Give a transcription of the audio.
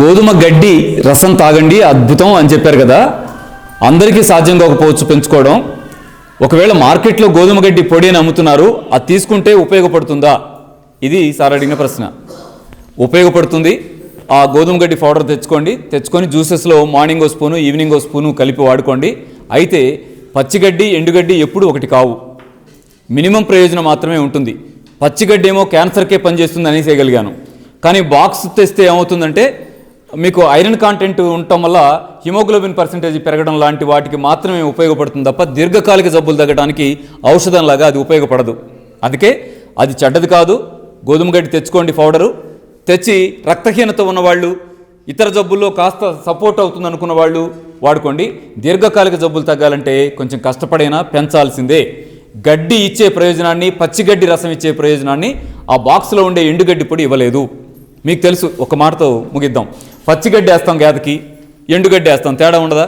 గోధుమ గడ్డి రసం తాగండి అద్భుతం అని చెప్పారు కదా. అందరికీ సాధ్యం కాకపోవచ్చు పెంచుకోవడం. ఒకవేళ మార్కెట్లో గోధుమ గడ్డి పొడి అని అమ్ముతున్నారు అది తీసుకుంటే ఉపయోగపడుతుందా? ఇది సార్ అడిగిన ప్రశ్న. ఉపయోగపడుతుంది. ఆ గోధుమ గడ్డి పౌడర్ తెచ్చుకోండి. తెచ్చుకొని జ్యూసెస్లో మార్నింగ్ ఓ స్పూను ఈవినింగ్ ఓ స్పూను కలిపి వాడుకోండి. అయితే పచ్చిగడ్డి ఎండుగడ్డి ఎప్పుడు ఒకటి కావు. మినిమం ప్రయోజనం మాత్రమే ఉంటుంది. పచ్చిగడ్డి ఏమో క్యాన్సర్కే పనిచేస్తుంది అనేసేయగలిగాను. కానీ బాక్స్ తెస్తే ఏమవుతుందంటే మీకు ఐరన్ కాంటెంట్ ఉండటం వల్ల హిమోగ్లోబిన్ పర్సంటేజ్ పెరగడం లాంటి వాటికి మాత్రమే ఉపయోగపడుతుంది తప్ప దీర్ఘకాలిక జబ్బులు తగ్గడానికి ఔషధంలాగా అది ఉపయోగపడదు. అందుకే అది చెడ్డది కాదు. గోధుమ గడ్డి తెచ్చుకోండి పౌడరు. తెచ్చి రక్తహీనత ఉన్నవాళ్ళు ఇతర జబ్బుల్లో కాస్త సపోర్ట్ అవుతుంది అనుకున్న వాళ్ళు వాడుకోండి. దీర్ఘకాలిక జబ్బులు తగ్గాలంటే కొంచెం కష్టపడైనా పెంచాల్సిందే. గడ్డి ఇచ్చే ప్రయోజనాన్ని పచ్చిగడ్డి రసం ఇచ్చే ప్రయోజనాన్ని ఆ బాక్స్లో ఉండే ఎండుగడ్డి పొడి ఇవ్వలేదు. మీకు తెలుసు ఒక మాటతో ముగిద్దాం. పచ్చిగడ్డి వేస్తాం గేదకి ఎండుగడ్డి వేస్తాం. తేడా ఉండదా?